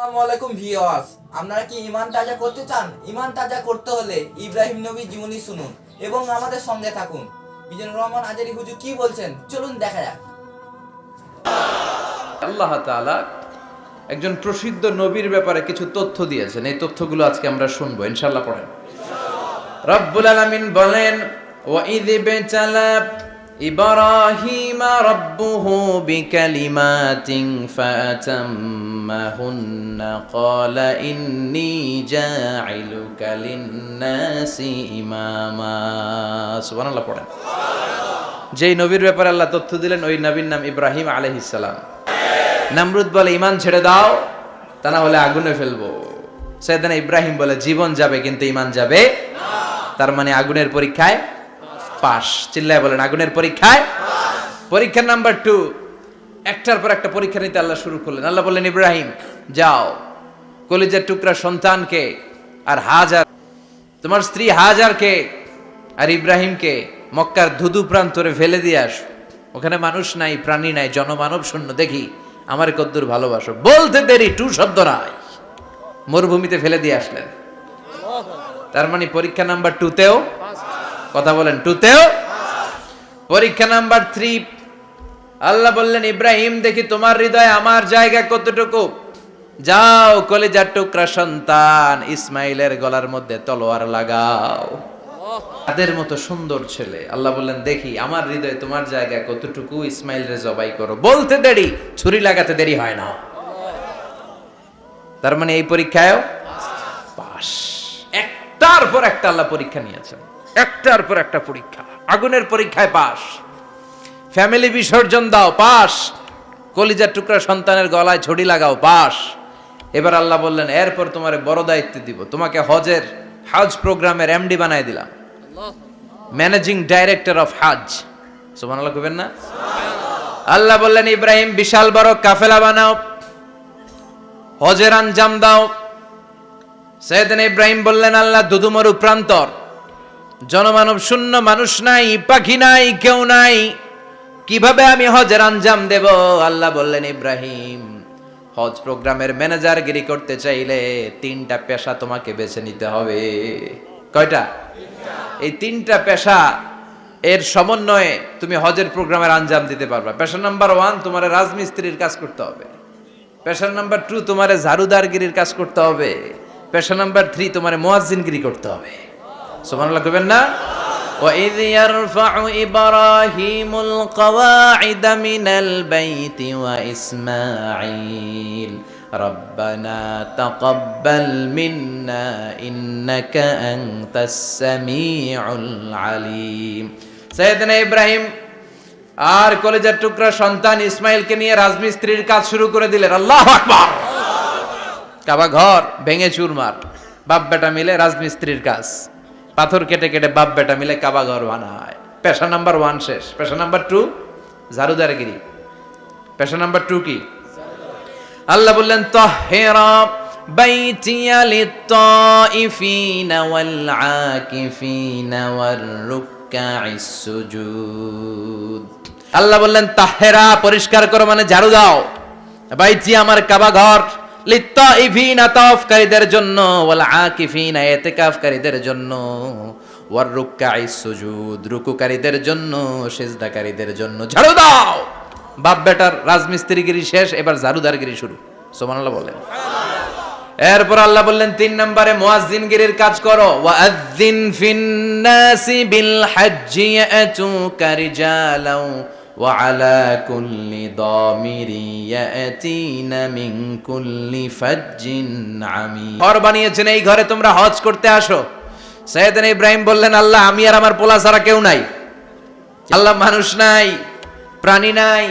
আসসালামু আলাইকুম ভিউয়ার্স। আপনারা কি ইমান তাজা করতে চান? ইমান তাজা করতে হলে ইব্রাহিম নবী জীবনী শুনুন এবং আমাদের সঙ্গে থাকুন। বিজন রহমান, আজারি হুজুর কি বলছেন? চলুন দেখা যাক। আল্লাহ তাআলা একজন প্রসিদ্ধ নবীর ব্যাপারে কিছু তথ্য দিয়েছেন। এই তথ্যগুলো আজকে আমরা শুনব, ইনশাআল্লাহ পড়েন। রব্বুল আলামিন বলেন ওয়াইদ বিতালা ইব্রাহিম রাব্বুহু বিকালিমাতিন ফাতাম্মাহুন্না ক্বালা ইন্নী জাইলুকা লিন-নাসি ইমামা সুবহানাল্লাহ পড়েন। যেই নবীর ব্যাপারে আল্লাহ তথ্য দিলেন, ওই নবীর নাম ইব্রাহিম আলাইহিস সালাম। নামরুদ বলে ইমান ছেড়ে দাও, তা না হলে আগুনে ফেলব। সেদিন ইব্রাহিম বলে, জীবন যাবে, কিন্তু ইমান যাবে তার মানে আগুনের পরীক্ষায় পাস চিল্লায় বলেন, আগুনের পরীক্ষায় পরীক্ষা নাম্বার টু। একটার পর একটা পরীক্ষা নিতে আল্লাহ শুরু করলেন। আল্লাহ বললেন, ইব্রাহিম, যাও। কলিজার টুকরা সন্তানকে আর হাজার, তোমার স্ত্রী হাজারকে আর ইব্রাহিমকে মক্কার ধুধু প্রান্তরে ফেলে দিয়ে আস। ওখানে মানুষ নাই, প্রাণী নাই, জনমানব শূন্য। দেখি, আমার কদ্দুর ভালোবাসো। বলতে দেরি, টু শব্দ নাই। মরুভূমিতে ফেলে দিয়ে আসলেন। তার মানে পরীক্ষা নাম্বার টুতেও কথা বলেন টুতেও পরীক্ষা নাম্বার থ্রি আল্লাহ বললেন, ইব্রাহিম, দেখি তোমার হৃদয়ে আমার জায়গা কতটুকু? যাও, কলেজার টুকরা সন্তান, ইসমাইলের গলার মধ্যে তলোয়ার লাগাও। তাদের মতো সুন্দর ছেলে। আল্লাহ বললেন, দেখি, আমার হৃদয়ে তোমার জায়গা কতটুকু? ইসমাইল রে জবাই করো। বলতে দেরি, ছুরি লাগাতে দেরি হয় না। তার মানে এই পরীক্ষায় পাস একটার পর একটা আল্লাহ পরীক্ষা নিয়েছেন। একটার পর একটা পরীক্ষা, আগুনের পরীক্ষায় পাস ফ্যামিলি বিসর্জন দাও পাস কলিজার টুকরা সন্তানের গলায় ছড়ি লাগাও পাস এবার আল্লাহ বললেন, এরপর তোমার বড় দায়িত্ব দিব। তোমাকে হজের হজ প্রোগ্রামের এমডি বানাই দিলাম। ম্যানেজিং ডাইরেক্টর অফ হাজ। সুবহানাল্লাহ কইবেন না? আল্লাহ বললেন, ইব্রাহিম, বিশাল বড় কাফেলা বানাও। হজের আঞ্জাম দাও। সৈয়দিন ইব্রাহিম বললেন, আল্লাহ দুদুমরু প্রান্তর। জনমানব শূন্য মানুষ নাই, পাখি নাই, কেউ নাই। কীভাবে আমি হজের আঞ্জাম দেব? আল্লাহ বললেন, ইব্রাহিম, হজ প্রোগ্রামের ম্যানেজার গিরি করতে চাইলে তিনটা পেশা তোমাকে বেছে নিতে হবে। কয়টা? এই তিনটা পেশা, এর সমন্বয়ে তুমি হজের প্রোগ্রামের আঞ্জাম দিতে পারবা। পেশা নাম্বার ওয়ান, তোমার রাজমিস্ত্রির কাজ করতে হবে। পেশা নাম্বার টু, তোমার ঝাড়ুদারগিরির কাজ করতে হবে। পেশা নাম্বার থ্রি, তোমার মোয়াজ্জিনগিরি করতে হবে। সুবহানাল্লাহ কইবেন না وإذ يرفع إبراهيم القواعد من البيت وإسماعيل ربنا تقبل منا إنك أنت السميع العليم سيدنا إبراهيم আর কলেজের টুকরা সন্তান ইসমাইলকে নিয়ে রাজমিস্ত্রির কাজ শুরু করে দিলেন আল্লাহ আকবার কাবা ঘর ভেঙে চুরমার বাপ বেটা মিলে রাজমিস্ত্রির কাজ পাথর কেটে কেটে বাপ বেটা মিলে কাবা ঘর বানায়। পেশা নাম্বার ওয়ান শেষ। পেশা নাম্বার টু ঝাড়ুদারগিরি। পেশা নাম্বার টু কি? আল্লাহ বললেন, তহেরা আল্লাহ বললেন, তাহেরা, পরিষ্কার করো মানে ঝাড়ু দাও। বাইতি আমার কাবা ঘর লিত্তাইফিন তাওফকারীদের জন্য, ওয়াল আকিফিন ইতিকাফকারীদের জন্য, ওয়ার সুজুদ, রুকুকারীদের জন্য জন্য। ঝাড়ু দাও! বাপ বেটার রাজমিস্ত্রিগিরি শেষ, এবার ঝাড়ুদারগিরি শুরু। সুবহানাল্লাহ বলেন। এরপর আল্লাহ বললেন, তিন নম্বরে মুয়াজ্জিনগিরির কাজ করো। ওয়াজ্জিন ফিন্নাসি বিল হজ্জি ইয়াতুকা রিজালাও আলা কুল্লি দামিরি ইয়াতিনা মিন কুল্লি ফাজ্জিন আমিন ঘর বানিয়েছেন, এই ঘরে তোমরা হজ করতে আসো। সাইয়েদনা ইব্রাহিম বললেন, আল্লাহ, আমি আর আমার পোলা ছাড়া কেউ নাই। আল্লাহ মানুষ নাই, প্রাণী নাই,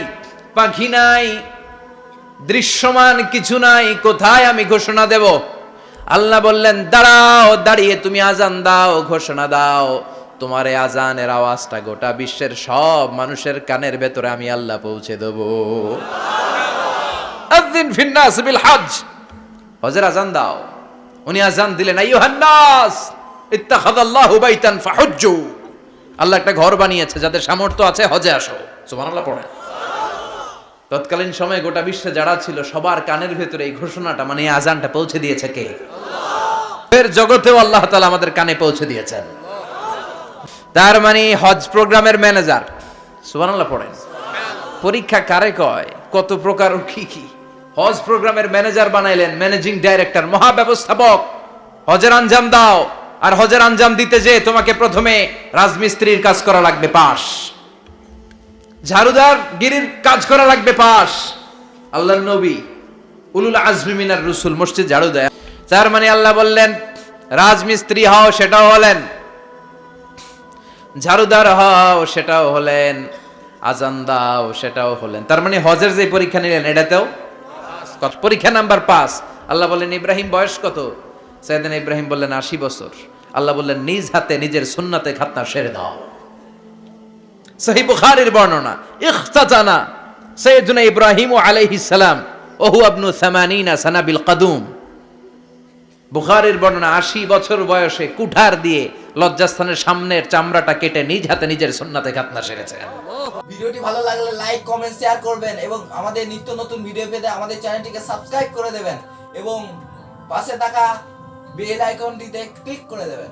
পাখি নাই, দৃশ্যমান কিছু নাই, কোথায় আমি ঘোষণা দেব? আল্লাহ বললেন, দাঁড়াও, দাঁড়িয়ে তুমি আজান দাও, ঘোষণা দাও। তোমার এই আজানের আওয়াজটা গোটা বিশ্বের সব মানুষের কানের ভেতরে আমি আল্লাহ পৌঁছে দেবো। আযিন ফিন্নাস বিল হজ হজের আজান দাও। উনি আজান দিলেন বাইতান ফাহুজ্জু। আল্লাহ একটা ঘর বানিয়েছে যাদের সামর্থ্য আছে হজে আসো। সুবহানাল্লাহ পড়ে। তৎকালীন সময়ে গোটা বিশ্বে যারা ছিল সবার কানের ভেতরে এই ঘোষণাটা মানে এই আজানটা পৌঁছে দিয়েছে কে? এর জগতেও আল্লাহ তালা আমাদের কানে পৌঁছে দিয়েছেন। তার মানে হজ প্রোগ্রামের ম্যানেজার। সুবহানাল্লাহ পড়েন। পরীক্ষা কারে কয়? কত প্রকার কি কি? হজ প্রোগ্রামের ম্যানেজার বানাইলেন, ম্যানেজিং ডাইরেক্টর, মহাব্যবস্থাপক। হজের আঞ্জাম দাও, আর হজের আঞ্জাম দিতে যে তোমাকে প্রথমে রাজমিস্ত্রির কাজ করা লাগবে পাশ ঝাড়ুদার গিরির কাজ করা লাগবে পাশ আল্লাহ নবী উলুল আজমি মিনার রসুল, মসজিদ ঝাড়ু দেয় তার মানে আল্লাহ বললেন, রাজমিস্ত্রি হও, সেটাও হলেন ঝাড়ুদার হও, সেটাও হলেন আজান দাও, সেটাও হলেন। তার মানে হজের যে পরীক্ষা নিলেন, এটাতেও? পরীক্ষা নাম্বার পাঁচ। আল্লাহ বললেন, ইব্রাহিম, বয়স কত? সাইদিন ইব্রাহিম বললেন, আশি বছর। আল্লাহ বললেন, নিজ হাতে, নিজের সুন্নাতে খাতনা সেরে দাও। সহি বুখারীর বর্ণনা ইখতাতানা সাইয়্যিদুনা ইব্রাহিম আলাইহিস সালাম, ওহু আবনু সামানিনা সানাবিল কাদুম। বুখারীর বর্ণনা, আশি বছর বয়সে কুঠার দিয়ে লজ্জাস্থানের সামনের চামড়াটা কেটে নিজ হাতে নিজের সুন্নাতে খাতনা সেরেছেন ভিডিওটি ভালো লাগলে লাইক, কমেন্ট, শেয়ার করবেন এবং আমাদের নিত্য নতুন ভিডিও পেতে আমাদের চ্যানেলটিকে সাবস্ক্রাইব করে দেবেন এবং পাশে থাকা বেল আইকনটিতে ক্লিক করে দেবেন।